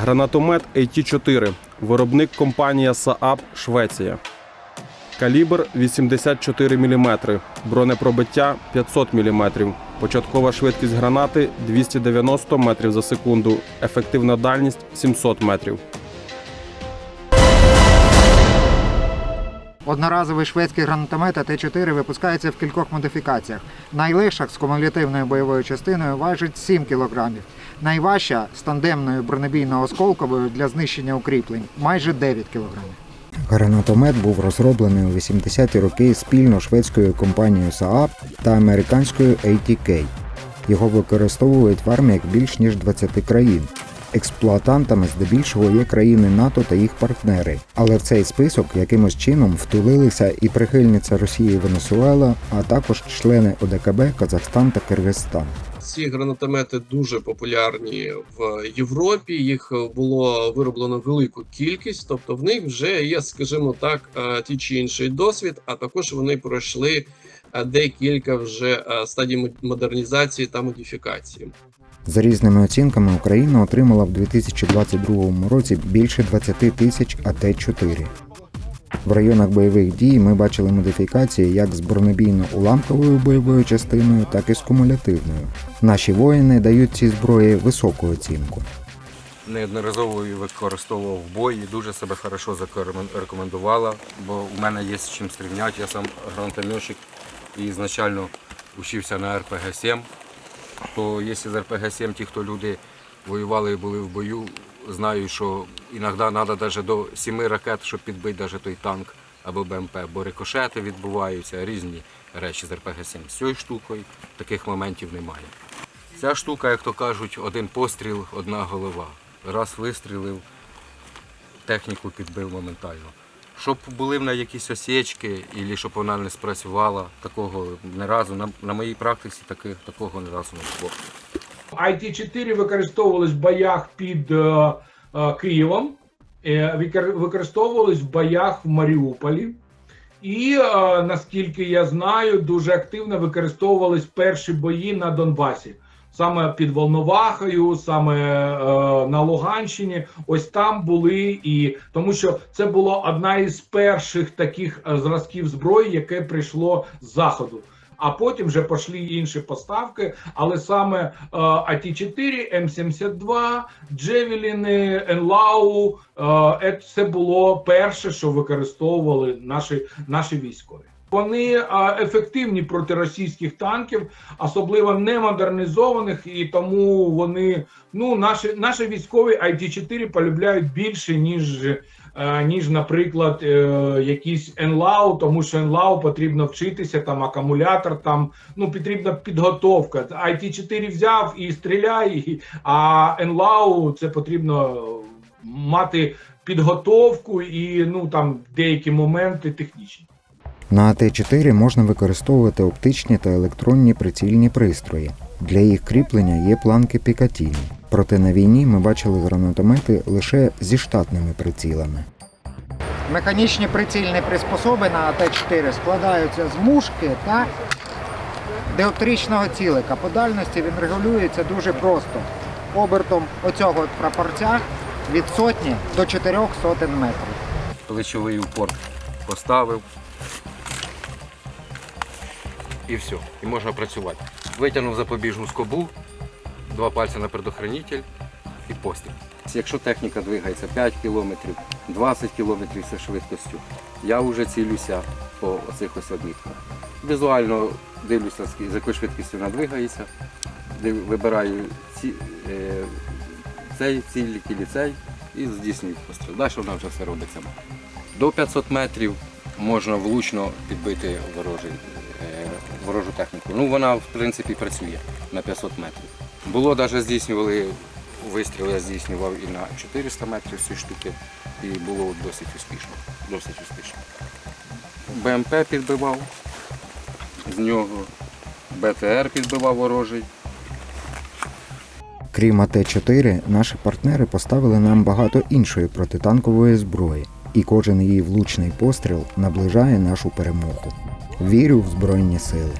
Гранатомет AT-4. Виробник компанія Saab, Швеція. Калібр 84 мм. Бронепробиття 500 мм. Початкова швидкість гранати 290 метрів за секунду. Ефективна дальність 700 метрів. Одноразовий шведський гранатомет АТ-4 випускається в кількох модифікаціях. Найлегша з кумулятивною бойовою частиною важить 7 кг. Найважча з тандемною бронебійно-осколковою для знищення укріплень майже 9 кг. Гранатомет був розроблений у 80-ті роки спільно шведською компанією Saab та американською ATK. Його використовують в арміях більш ніж 20 країн. Експлуатантами здебільшого є країни НАТО та їх партнери, але в цей список якимось чином втулилися і прихильниця Росії Венесуела, а також члени ОДКБ Казахстан та Киргизстан. Ці гранатомети дуже популярні в Європі. Їх було вироблено велику кількість, тобто в них вже є, скажімо так, е, ті чи інший досвід, а також вони пройшли е, декілька вже е, стадій модернізації та модифікації. За різними оцінками Україна отримала в 2022 році більше 20 тисяч АТ-4. В районах бойових дій ми бачили модифікації як з бронебійно-уламковою бойовою частиною, так і з кумулятивною. Наші воїни дають цій зброї високу оцінку. неодноразово її використовував в бої, дуже себе хорошо рекомендувала, бо у мене є з чим стрівняти. Я сам гранатометчик і ізначально учився на РПГ-7. То якщо з РПГ-7 ті, хто люди воювали і були в бою, знають, що іноді треба навіть до 7 ракет, щоб підбити навіть той танк або БМП, бо рикошети відбуваються, різні речі з РПГ-7. З цією штукою таких моментів немає. Ця штука, як то кажуть, один постріл, одна голова. Раз вистрілив, техніку підбив моментально. Щоб були в неї якісь осічки, і щоб вона не спрацювала, такого не разу. На, на моїй практиці таки, такого не разу не було. IT-4 використовувались в боях під е, е, Києвом, е, викор- використовувались в боях в Маріуполі. І е, наскільки я знаю, дуже активно використовувались перші бої на Донбасі. Саме під Волновахою, саме е, на Луганщині, ось там були і тому, що це була одна із перших таких е, зразків зброї, яке прийшло з заходу. А потім вже пішли інші поставки, але саме е, АТ-4, М72, Джевеліни, Енлау, е, це було перше, що використовували наші, наші військові. Вони ефективні проти російських танків, особливо не модернізованих, і тому вони ну наші наші військові IT-4 полюбляють більше ніж. е, Ніж, наприклад, е, якийсь НЛАУ, тому що НЛАУ потрібно вчитися, там акумулятор, там ну потрібна підготовка. IT-4 взяв і стріляй, а НЛАУ це потрібно мати підготовку і ну там деякі моменти технічні. На АТ-4 можна використовувати оптичні та електронні прицільні пристрої. Для їх кріплення є планки Пікатіні. Проте на війні ми бачили гранатомети лише зі штатними прицілами. Механічні прицільні приспособи на АТ-4 складаються з мушки та диоптричного цілика. По дальності він регулюється дуже просто. Обертом оцього прапорця від сотні до чотирьох сотень метрів. Плечовий упор поставив. І все. І можна працювати. Витягнув запобіжну скобу, два пальці на предохранитель і постріл. Якщо техніка двигається 5 км, 20 км зі швидкістю, я вже цілюся по оцих ось обмітках. Візуально дивлюся, з якою швидкістю вона двигається, вибираю ці, е, цей ціль, цей і здійснюю постріл. Далі вона вже все робить сама. До 500 метрів можна влучно підбити ворожий, ворожу техніку. Ну, вона, в принципі, працює на 500 метрів. Було навіть здійснювали вистріл, я здійснював і на 400 метрів ці штуки, і було досить успішно. Досить успішно. БМП підбивав, з нього БТР підбивав ворожий. Крім АТ-4, наші партнери поставили нам багато іншої протитанкової зброї, і кожен її влучний постріл наближає нашу перемогу. Вірю в Збройні сили.